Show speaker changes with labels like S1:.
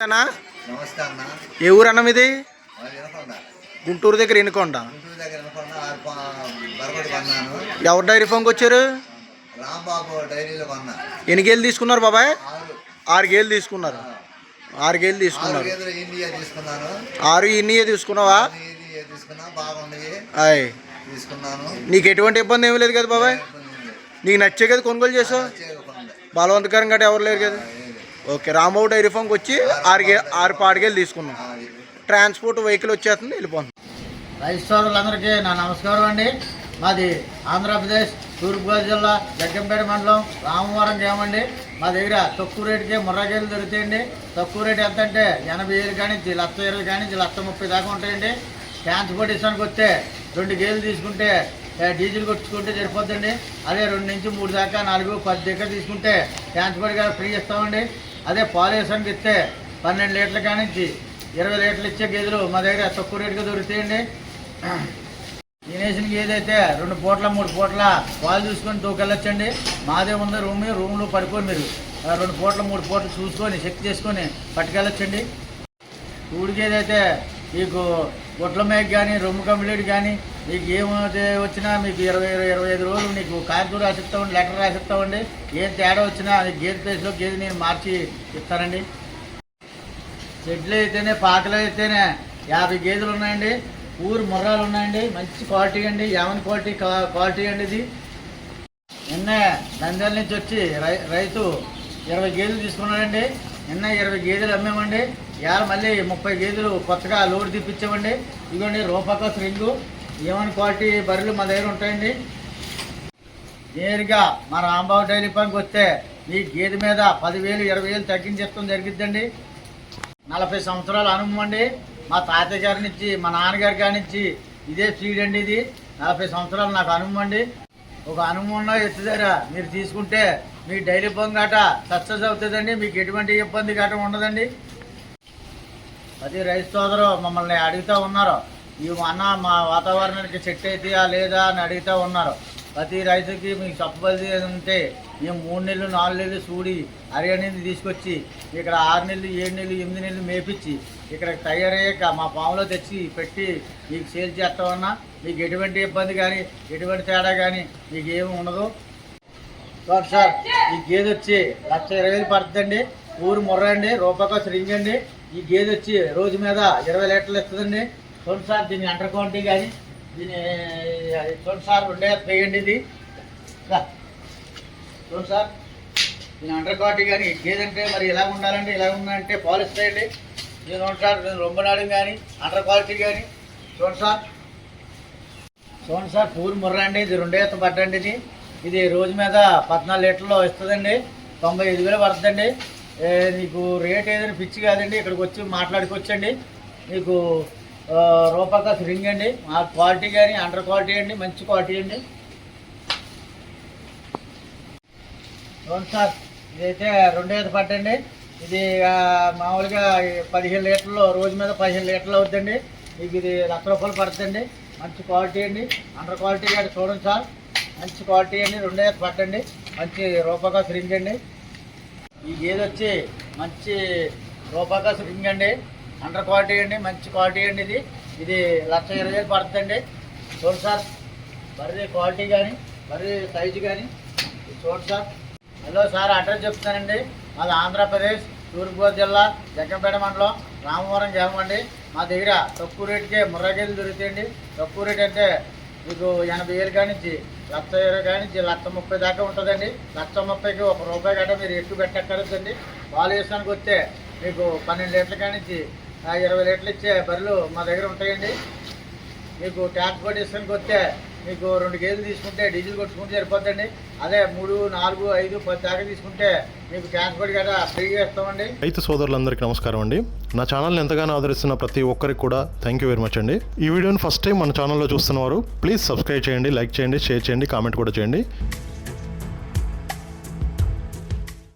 S1: అన్నా.
S2: నమస్తే అన్న.
S1: ఏ ఊరు అన్నం ఇది? గుంటూరు దగ్గర ఎన్నుకొండ ఎవరు డైరీ ఫామ్కి వచ్చారు?
S2: రాంబాబు డైరీలో కొన్నా
S1: ఎన్ని గేలు తీసుకున్నారు బాబాయ్?
S2: ఆరు.
S1: గేలు తీసుకున్నారు. ఆరు గేలు తీసుకున్నారు.
S2: గేదెలు ఇండియా తీసుకున్నాను?
S1: ఆరు ఇన్నియే తీసుకున్నావా?
S2: తీసుకున్నా
S1: అయ్
S2: తీసుకున్నాను.
S1: నీకు ఎటువంటి ఇబ్బంది ఏమీ లేదు కదా బాబాయ్. నీకు నచ్చే కదా కొనుగోలు చేసావు. బలవంతకరం గట్రా ఎవరు లేరు కదా? ఓకే రాంబాబు డైరీ ఫామ్కి వచ్చి ఆరు ఆరు పాడిగేలు తీసుకున్నాం. ట్రాన్స్పోర్ట్ వెహికల్ వచ్చేస్తుంది వెళ్ళిపోతుంది.
S3: రైతు సోదరులందరికీ నా నమస్కారం అండి. మాది ఆంధ్రప్రదేశ్ తూర్పుగోదావరి జిల్లా జగ్గంపేట మండలం రామవరం గ్రామండి మా దగ్గర తక్కువ రేటుకే ముర్రగేలు దొరుకుతాయండి. తక్కువ రేటు ఎంత అంటే ఎనభై ఏళ్ళు కానించి లక్ష ఇరవై కానించి లక్ష ముప్పై దాకా ఉంటాయండి. ట్రాన్స్పోర్ట్ వస్తే రెండు గేలు తీసుకుంటే డీజిల్ కొట్టుకుంటే సరిపోతుందండి అదే రెండు నుంచి మూడు దాకా నాలుగు పది దగ్గర తీసుకుంటే ట్రాన్స్పోర్ట్ గారు ఫ్రీ ఇస్తామండి. అదే పాలు వేసానికి ఇస్తే పన్నెండు లీటర్ల కానించి ఇరవై లీటర్లు ఇచ్చే గేదెలు మా దగ్గర తక్కువ రేటుగా దొరుకుతాయండి. తినేసిన ఏదైతే రెండు పూట్ల మూడు పూట్ల పాలు చూసుకొని తూకెళ్ళొచ్చండి. మాదే ఉంది రూమ్ రూమ్లో పడుకొని మీరు. రెండు పూట్ల మూడు పూటలు చూసుకొని చెక్ చేసుకొని పట్టుకెళ్ళొచ్చండి. ఊడికి మీకు గుట్ల మేక కానీ రొమ్ము కంప్లీట్ కానీ మీకు ఏమైతే వచ్చినా మీకు ఇరవై ఇరవై ఐదు రోజులు నీకు కాగితం రాసిస్తామండి లెటర్ రాసిస్తామండి. ఏం తేడా వచ్చినా అది గేదె ప్లేస్లో గేదె నేను మార్చి ఇస్తానండి. షెడ్లు అయితేనే పాకలు అయితేనే యాభై గేదెలు ఉన్నాయండి. ఊరు ముర్రాలు ఉన్నాయండి. మంచి క్వాలిటీ అండి. యావన్ క్వాలిటీ క్వాలిటీ అండి ఇది. నిన్న నంద్యాల నుంచి వచ్చి రై రైతు ఇరవై గేదెలు తీసుకున్నాడండి. నిన్న ఇరవై గేదెలు అమ్మామండి. ఇవాళ మళ్ళీ ముప్పై గేదెలు కొత్తగా లోడ్ తీపిచ్చామండి. ఇదిగోండి రూపాక రింగు. ఏమని క్వాలిటీ బర్రెలు మా దగ్గర ఉంటాయండి? నేరుగా మా రాంబాబు డైరీ పనికి వస్తే మీ గేదె మీద పదివేలు ఇరవై వేలు తగ్గించేస్తాం జరిగిద్దండి. నలభై సంవత్సరాలు అనుభవం అండి మా తాతయ్య గారి నుంచి మా నాన్నగారి గారి నుంచి ఇదే సీడ్ అండి ఇది. నలభై సంవత్సరాలు నాకు అనుభవం అండి ఒక అనుభవం ఉన్న ఎత్తు దగ్గర మీరు తీసుకుంటే మీ డైలీ పొంగ గట సక్సెస్ అవుతుందండి. మీకు ఎటువంటి ఇబ్బంది గట ఉండదండి. ప్రతి రైతు సోదరు మమ్మల్ని అడుగుతూ ఉన్నారు. ఈ అన్న మా వాతావరణానికి సెట్ అవుతాయా లేదా అని అడుగుతూ ఉన్నారు. ప్రతి రైతుకి మీకు చెప్పబడి ఉంటే మేము మూడు నెలలు నాలుగు నెలలు చూడి అరి తీసుకొచ్చి ఇక్కడ ఆరు నెలలు ఏడు నెలలు ఎనిమిది నెలలు మేపించి ఇక్కడ తయారయ్యాక మా పాములో తెచ్చి పెట్టి మీకు సేల్ చేస్తామన్నా. మీకు ఎటువంటి ఇబ్బంది కానీ ఎటువంటి తేడా కానీ మీకు ఏమి ఉండదు. సార్ సార్ ఈ గేదె వచ్చి లక్ష ఇరవై వేలు పడుతుందండి. ఊరు ముర్రండి అండి రింగండి. అండి ఈ గేదె వచ్చి రోజు మీద ఇరవై లీటర్లు ఇస్తుందండి. చూడండి సార్ దీని అంటర్ క్వాలిటీ కానీ దీని చూడండి సార్ ఉండే వేయండి ఇది. చూడండి సార్ దీని అంటర్ క్వాలిటీ కానీ ఈ గేదె అంటే మరి ఇలా ఉండాలండి ఇలా ఉందంటే పాలిష్ చేయండి. ఇది చూడండి సార్ రొమ్మ నాడం కానీ అండర్ క్వాలిటీ కానీ చూడండి సార్ చూడండి సార్ పూరి ముర్ర అండి ఇది రెండే ఎత్తు పట్టండి ఇది. ఇది రోజు మీద పద్నాలుగు లీటర్లు ఇస్తుందండి. తొంభై ఐదు వేలు పడుతుందండి. నీకు రేట్ ఏదైనా పిచ్చి కాదండి ఇక్కడికి వచ్చి మాట్లాడుకోవచ్చండి. మీకు రూపక రింగ్ అండి మా క్వాలిటీ కానీ అండర్ క్వాలిటీ అండి మంచి క్వాలిటీ అండి. అవును సార్ ఇదైతే రెండు ఎత్తు పట్టండి ఇది మామూలుగా పదిహేను లీటర్లు రోజు మీద పదిహేను లీటర్లు అవుతుందండి మీకు ఇది లక్ష రూపాయలు పడుతుందండి. మంచి క్వాలిటీ అండి. అండర్ క్వాలిటీ కానీ చూడండి సార్. మంచి క్వాలిటీ అండి. రెండే పట్టండి మంచి రూపక రింగ్ అండి ఈ గేదె వచ్చి మంచి రూపక రింగ్ అండి అండర్ క్వాలిటీ అండి మంచి క్వాలిటీ అండి ఇది. ఇది లక్ష ఇరవై వేలు పడుతుందండి. చూడు సార్ బర్రె క్వాలిటీ కానీ మరీ సైజు కానీ ఇది సార్. హలో సార్ అడ్రస్ చెప్తానండి మాది ఆంధ్రప్రదేశ్ తూర్పుగోదావరి జిల్లా జగ్గంపేట మండలం రామవరం గ్రామం అండి. మా దగ్గర తక్కువ రేటుకే ముర్రగేలు దొరుకుతాయండి. తక్కువ రేట్ అంటే మీకు ఎనభై వేలు కానించి లక్ష ఇరవై కానించి లక్ష ముప్పై దాకా ఉంటుందండి. లక్ష ముప్పైకి ఒక రూపాయి కట్ట మీరు ఎక్కువ పెట్టక్కర్లేదండి. వాళ్ళు వేసానికి వస్తే మీకు పన్నెండు లీటర్ల కానించి ఇరవై లీటర్లు ఇచ్చే బర్రెలు మా దగ్గర ఉంటాయండి. మీకు ట్రాన్స్పోర్టేషన్కి వస్తే మీకు రెండు కేజీలు తీసుకుంటే డీజిల్ కొట్టుకుంటే సరిపోతుందండి అదే మూడు నాలుగు ఐదు పది దాకా తీసుకుంటే మీకు ట్రాన్స్పోర్ట్ గట్రా ఫ్రీగా ఇస్తామండి.
S4: రైతు సోదరులందరికీ నమస్కారం అండి. నా ఛానల్ని ఎంతగానో ఆదరిస్తున్న ప్రతి ఒక్కరికి కూడా థ్యాంక్ యూ వెరీ మచ్ అండి. ఈ వీడియోని ఫస్ట్ టైం మన ఛానల్లో చూస్తున్నవారు ప్లీజ్ సబ్స్క్రైబ్ చేయండి లైక్ చేయండి షేర్ చేయండి కామెంట్ కూడా చేయండి.